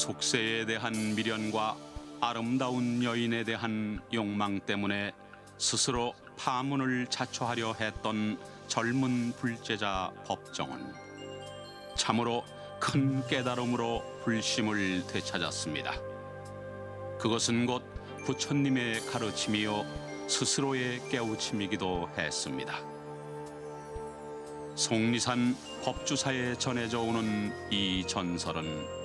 속세에 대한 미련과 아름다운 여인에 대한 욕망 때문에 스스로 파문을 자초하려 했던 젊은 불제자 법정은 참으로 큰 깨달음으로 불심을 되찾았습니다. 그것은 곧 부처님의 가르침이요 스스로의 깨우침이기도 했습니다. 속리산 법주사에 전해져 오는 이 전설은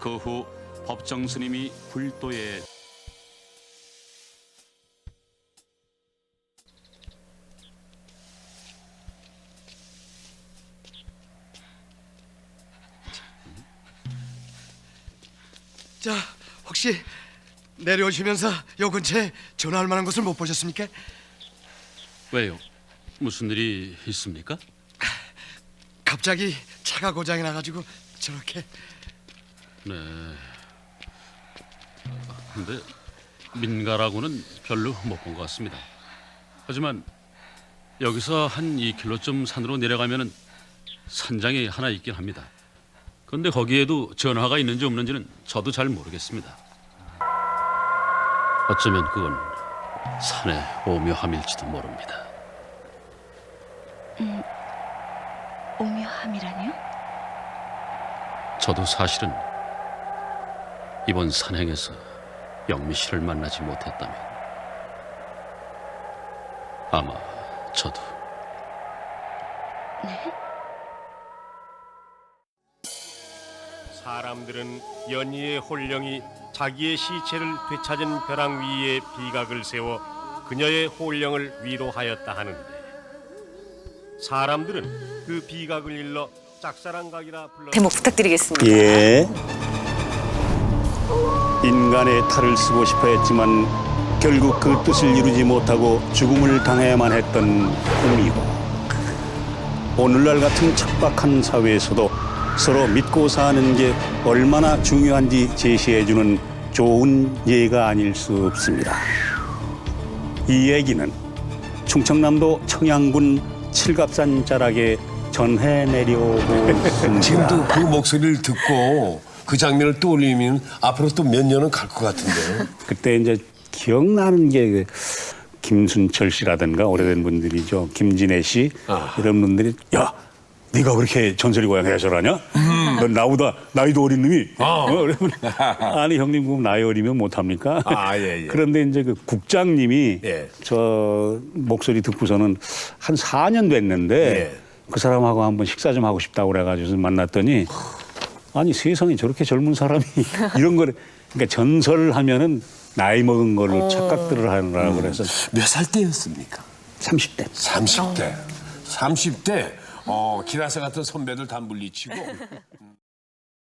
그 후 법정 스님이 불도에 자, 혹시 내려오시면서 요 근처에 전화할 만한 곳을 못 보셨습니까? 왜요? 무슨 일이 있습니까? 갑자기 차가 고장이 나가지고 저렇게 네. 근데 민가라고는 별로 못 본 것 같습니다. 하지만 여기서 한 2km쯤 산으로 내려가면은 산장이 하나 있긴 합니다. 그런데 거기에도 전화가 있는지 없는지는 저도 잘 모르겠습니다. 어쩌면 그건 산의 오묘함일지도 모릅니다. 오묘함이라뇨? 저도 사실은 이번 산행에서 영미 씨를 만나지 못했다면 아마 저도 네? 사람들은 연희의 홀령이 자기의 시체를 되찾은 벼랑 위에 비각을 세워 그녀의 홀령을 위로하였다 하는데 사람들은 그 비각을 일러 짝사랑각이라 불러 대목 부탁드리겠습니다. 예. 인간의 탈을 쓰고 싶어 했지만 결국 그 뜻을 이루지 못하고 죽음을 당해야만 했던 홍미호. 오늘날 같은 척박한 사회에서도 서로 믿고 사는 게 얼마나 중요한지 제시해주는 좋은 예가 아닐 수 없습니다. 이 얘기는 충청남도 청양군 칠갑산 자락에 전해 내려오고 있습니다. 지금도 그 목소리를 듣고 그 장면을 떠올리면 앞으로 또 몇 년은 갈 것 같은데요. 그때 이제 기억나는 게그 김순철 씨라든가 오래된 분들이죠. 김진애 씨 아. 이런 분들이 야 네가 그렇게 전설이 고향 해설하냐? 넌 나보다 나이도 어린 놈이. 어. 그러면 아니 형님 그럼 나이 어리면 못합니까? 아, 예, 예. 그런데 이제 그 국장님이 예. 저 목소리 듣고서는 한 4년 됐는데 예. 그 사람하고 한번 식사 좀 하고 싶다고 그래가지고 만났더니 아니 세상에 저렇게 젊은 사람이 이런 거를 그러니까 전설하면은 나이 먹은 거를 착각들을 하느라고 그래서 몇 살 때였습니까? 30대 30대. 30대. 어, 기라사 같은 선배들 다 물리치고